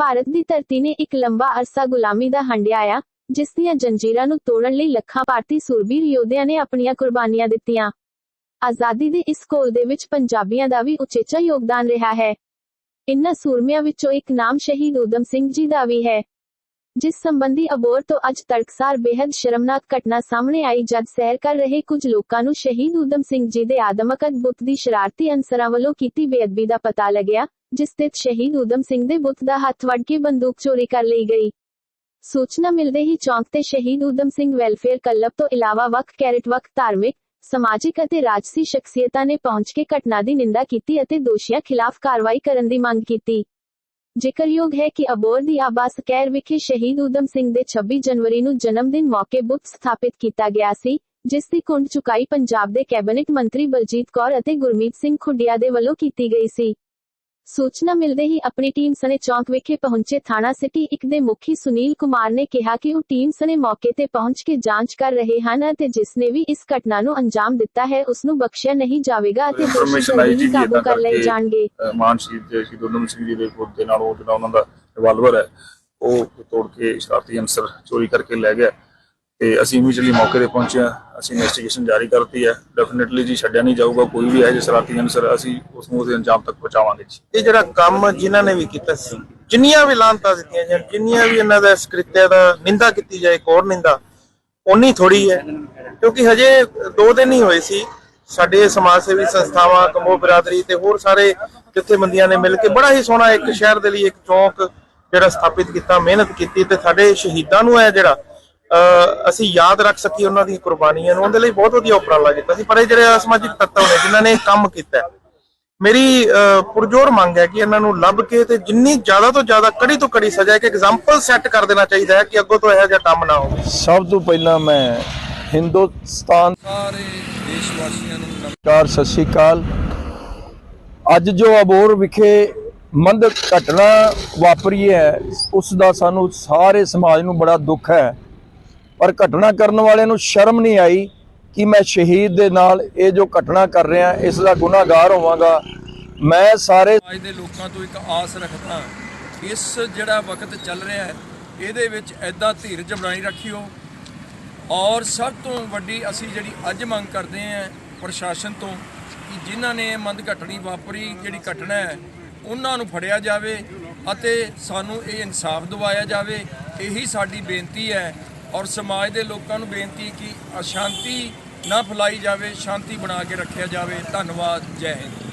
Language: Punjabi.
ਭਾਰਤ ਦੀ ਧਰਤੀ ਨੇ ਇੱਕ ਲੰਬਾ ਅਰਸਾ ਗੁਲਾਮੀ ਦਾ ਹੰਡਿਆਇਆ ਜਿਸ ਦੀਆਂ ਜੰਜੀਰਾਂ ਨੂੰ ਤੋੜਨ ਲਈ ਲੱਖਾਂ ਭਾਰਤੀ ਸੂਰਬੀਰ ਯੋਧਿਆਂ ਨੇ ਆਪਣੀਆਂ ਕੁਰਬਾਨੀਆਂ ਦਿੱਤੀਆਂ। ਆਜ਼ਾਦੀ ਦੇ ਇਸ ਘੋਲ ਦੇ ਵਿੱਚ ਪੰਜਾਬੀਆਂ ਦਾ ਵੀ ਉਚੇਚਾ ਯੋਗਦਾਨ ਰਿਹਾ ਹੈ। ਇਨ੍ਹਾਂ ਸੂਰਮਿਆਂ ਵਿੱਚੋਂ ਇੱਕ ਨਾਮ ਸ਼ਹੀਦ ਊਧਮ ਸਿੰਘ ਜੀ ਦਾ ਵੀ ਹੈ। ਜਿਸ ਸੰਬੰਧੀ ਅਬੋਰ ਤੋਂ ਅੱਜ ਤੜਕਸਾਰ ਬੇहद ਸ਼ਰਮਨਾਕ ਘਟਨਾ ਸਾਹਮਣੇ ਆਈ ਜਦ ਸੈਰ ਕਰ ਰਹੇ ਕੁਝ ਲੋਕਾਂ ਨੂੰ ਸ਼ਹੀਦ ਊਧਮ ਸਿੰਘ ਜੀ ਦੇ ਆਦਮਕਦ ਬੁੱਤ ਦੀ ਸ਼ਰਾਰਤੀ ਅਨਸਰਾਂ ਵੱਲੋਂ ਕੀਤੀ ਬੇਅਦਬੀ ਦਾ ਪਤਾ ਲੱਗਿਆ, ਜਿਸ ਤੇ ਸ਼ਹੀਦ ਊਧਮ ਸਿੰਘ ਦੇ ਬੁੱਤ ਦਾ ਹੱਥ ਵੜ ਕੇ ਬੰਦੂਕ ਚੋਰੀ ਕਰ ਲਈ ਗਈ। ਸੂਚਨਾ ਮਿਲਦੇ ਹੀ ਚੌਂਕ ਤੇ ਸ਼ਹੀਦ ਊਧਮ ਸਿੰਘ ਵੈਲਫੇਅਰ ਕਲੱਬ ਤੋਂ ਇਲਾਵਾ ਵਕ ਕੈਰਟ ਵਕ ਧਾਰਮਿਕ, ਸਮਾਜਿਕ ਅਤੇ ਰਾਜਸੀ ਸ਼ਖਸੀਅਤਾਂ ਨੇ ਪਹੁੰਚ ਕੇ ਘਟਨਾ ਦੀ ਨਿੰਦਾ ਕੀਤੀ ਅਤੇ ਦੋਸ਼ੀਆਂ ਖਿਲਾਫ ਕਾਰਵਾਈ ਕਰਨ ਦੀ ਮੰਗ ਕੀਤੀ। ਜ਼ਿਕਰਯੋਗ ਹੈ ਕਿ ਅਬੋਰ ਦੀ ਆਬਾਸ ਕੈਰ ਵਿਖੇ ਸ਼ਹੀਦ ਊਧਮ ਸਿੰਘ ਦੇ 26 ਜਨਵਰੀ ਨੂੰ ਜਨਮ ਦਿਨ ਮੌਕੇ ਬੁੱਤ ਸਥਾਪਿਤ ਕੀਤਾ ਗਿਆ ਸੀ, ਜਿਸ ਦੀ ਕੁੰਡ ਚੁਕਾਈ ਪੰਜਾਬ ਦੇ ਕੈਬਨਿਟ ਮੰਤਰੀ ਬਲਜੀਤ ਕੌਰ ਅਤੇ ਗੁਰਮੀਤ ਸਿੰਘ ਖੁੱਡੀਆ ਦੇ ਵੱਲੋਂ ਕੀਤੀ ਗਈ ਸੀ। ਸੂਚਨਾ ਮਿਲਦੇ ਹੀ ਆਪਣੀ ਟੀਮ ਸਣੇ ਚੌਂਕ ਵਿਖੇ ਪਹੁੰਚੇ ਥਾਣਾ ਸਿਟੀ। ਇੱਕ ਦੇ ਮੁਖੀ ਸੁਨੀਲ ਕੁਮਾਰ ਨੇ ਕਿਹਾ ਕਿ ਉਹ ਟੀਮ ਸਣੇ ਮੌਕੇ ਤੇ ਪਹੁੰਚ ਕੇ ਜਾਂਚ ਕਰ ਰਹੇ ਹਨ ਅਤੇ ਜਿਸ ਨੇ ਵੀ ਇਸ ਘਟਨਾ ਨੂੰ ਅੰਜਾਮ ਦਿੱਤਾ ਹੈ ਉਸ ਨੂੰ ਬਖਸ਼ਿਆ ਨਹੀਂ ਜਾਵੇਗਾ ਅਤੇ ਦੋਸ਼ੀ ਜਲਦੀ ਕਾਬੂ ਕਰ ਲਏ ਜਾਣਗੇ। ਅਹ ਮਾਨ ਸ਼ਹੀਦ ਦੇ ਸ਼ਹੀਦ ਊਧਮ ਸਿੰਘ ਜੀ ਦੇ ਪੁੱਤ ਦੇ ਨਾਲ ਉਹ ਜਿਹੜਾ ਉਹਨਾਂ ਦਾ ਰਿਵਾਲਵਰ ਹੈ ਉਹ ਤੋੜ ਕੇ ਸ਼ਰਾਰਤੀ ਅਨਸਰ ਚੋਰੀ ਕਰਕੇ ਲੈ ਗਿਆ। ਤੇ ਅਸੀਂ ਇਮੀਡੀਏਟਲੀ ਮੌਕੇ ਤੇ ਪਹੁੰਚੇ ਹਾਂ। ਅਸੀਂ ਇਨਵੈਸਟੀਗੇਸ਼ਨ ਜਾਰੀ ਕਰਤੀ ਹੈ। ਡੈਫੀਨਿਟਲੀ ਜੀ ਛੱਡਿਆ ਨਹੀਂ ਜਾਊਗਾ, ਕੋਈ ਵੀ ਹੈ ਜੇ ਸ਼ਰਾਰਤੀ ਅਨਸਰ ਅਸੀਂ ਉਸ ਨੂੰ ਉਹਦੇ ਅੰਜਾਮ ਤੱਕ ਪਹੁੰਚਾਵਾਂਗੇ ਜੀ। ਇਹ ਜਿਹੜਾ ਕੰਮ ਜਿਨ੍ਹਾਂ ਨੇ ਵੀ ਕੀਤਾ ਸੀ, ਜਿੰਨੀਆਂ ਵੀ ਲਾਂਤਾਂ ਦਿੱਤੀਆਂ ਜਾਣ ਜਿੰਨੀਆਂ ਵੀ ਇਹਨਾਂ ਦਾ ਸਕ੍ਰਿਤਿਆ ਦਾ ਨਿੰਦਾ ਕੀਤੀ ਜਾਏ, ਇੱਕ ਨਿੰਦਾ ਉਨੀ ਥੋੜੀ ਹੈ। ਕਿਉਂਕਿ ਹਜੇ ਦੋ ਦਿਨ ਹੀ ਹੋਏ ਸੀ, ਸਾਡੇ ਸਮਾਜ ਸੇਵੀ ਸੰਸਥਾਵਾਂ, ਕਮੋ ਬਰਾਦਰੀ ਤੇ ਹੋਰ ਸਾਰੇ ਜਥੇਬੰਦੀਆਂ ਨੇ ਮਿਲ ਕੇ ਬੜਾ ਹੀ ਸੋਹਣਾ ਇੱਕ ਸ਼ਹਿਰ ਦੇ ਲਈ ਇੱਕ ਚੌਂਕ ਜਿਹੜਾ ਸਥਾਪਿਤ ਕੀਤਾ, ਮਿਹਨਤ ਕੀਤੀ ਤੇ ਸਾਡੇ ਸ਼ਹੀਦਾਂ ਨੂੰ ਹੈ ਜਿਹੜਾ ਅਸੀਂ ਯਾਦ ਰੱਖ ਸਕੀਏ ਉਹਨਾਂ ਦੀਆਂ ਕੁਰਬਾਨੀਆਂ ਨੂੰ। ਉਹਦੇ ਲਈ ਬਹੁਤ ਵਧੀਆ ਉਪਰਾਲਾ ਕੀਤਾ ਸੀ। ਪਰ ਇਹ ਜਿਹੜੇ ਅਸਮਾਜਿਕ ਤੱਤਵ ਨੇ ਜਿਨ੍ਹਾਂ ਨੇ ਇਹ ਕੰਮ ਕੀਤਾ ਮੇਰੀ ਪੁਰਜੋਰ ਮੰਗ ਹੈ ਕਿ ਇਹਨਾਂ ਨੂੰ ਲੱਭ ਕੇ ਤੇ ਜਿੰਨੀ ਜ਼ਿਆਦਾ ਤੋਂ ਜ਼ਿਆਦਾ ਕੜੀ ਤੋਂ ਕੜੀ ਸਜ਼ਾ ਇੱਕ ਐਗਜ਼ਾਮਪਲ ਸੈੱਟ ਕਰ ਦੇਣਾ ਚਾਹੀਦਾ ਹੈ ਕਿ ਅੱਗੋਂ ਤੋਂ ਇਹੋ ਜਿਹਾ ਕੰਮ ਨਾ ਹੋਵੇ। ਸਭ ਤੋਂ ਪਹਿਲਾਂ ਮੈਂ ਹਿੰਦੁਸਤਾਨ ਸਾਰੇ ਦੇਸ਼ ਵਾਸੀਆਂ ਨੂੰ ਨਮਸਕਾਰ ਨਮਸਕਾਰ ਸਤਿ ਸ਼੍ਰੀ ਅਕਾਲ। ਅੱਜ ਜੋ ਅਬੋਰ ਵਿਖੇ ਮੰਦ ਘਟਨਾ ਵਾਪਰੀ ਹੈ ਉਸ ਦਾ ਸਾਨੂੰ ਸਾਰੇ ਸਮਾਜ ਨੂੰ ਬੜਾ ਦੁੱਖ ਹੈ। ਪਰ ਘਟਨਾ ਕਰਨ ਵਾਲਿਆਂ ਨੂੰ ਸ਼ਰਮ ਨਹੀਂ ਆਈ ਕਿ ਮੈਂ ਸ਼ਹੀਦ ਦੇ ਨਾਲ ਇਹ ਜੋ ਘਟਨਾ ਕਰ ਰਿਹਾ, ਇਸ ਦਾ ਗੁਨਾਹਗਾਰ ਹੋਵਾਂਗਾ। ਮੈਂ ਸਾਰੇ ਸਮਾਜ ਦੇ ਲੋਕਾਂ ਤੋਂ ਇੱਕ ਆਸ ਰੱਖਦਾ ਇਸ ਜਿਹੜਾ ਵਕਤ ਚੱਲ ਰਿਹਾ ਹੈ, ਇਹਦੇ ਵਿੱਚ ਐਦਾਂ ਧੀਰਜ ਬਣਾਈ ਰੱਖਿਓ। ਔਰ ਸਭ ਤੋਂ ਵੱਡੀ ਅਸੀਂ ਜਿਹੜੀ ਅੱਜ ਮੰਗ ਕਰਦੇ ਹਾਂ ਪ੍ਰਸ਼ਾਸਨ ਤੋਂ ਕਿ ਜਿਨ੍ਹਾਂ ਨੇ ਮੰਦ ਘਟਣੀ ਵਾਪਰੀ, ਜਿਹੜੀ ਘਟਨਾ ਹੈ, ਉਹਨਾਂ ਨੂੰ ਫੜਿਆ ਜਾਵੇ ਅਤੇ ਸਾਨੂੰ ਇਹ ਇਨਸਾਫ ਦਿਵਾਇਆ ਜਾਵੇ। ਇਹੀ ਸਾਡੀ ਬੇਨਤੀ ਹੈ ਔਰ ਸਮਾਜ ਦੇ ਲੋਕਾਂ ਨੂੰ ਬੇਨਤੀ ਕਿ ਅਸ਼ਾਂਤੀ ਨਾ ਫੈਲਾਈ ਜਾਵੇ, ਸ਼ਾਂਤੀ ਬਣਾ ਕੇ ਰੱਖਿਆ ਜਾਵੇ। ਧੰਨਵਾਦ, ਜੈ ਹਿੰਦ।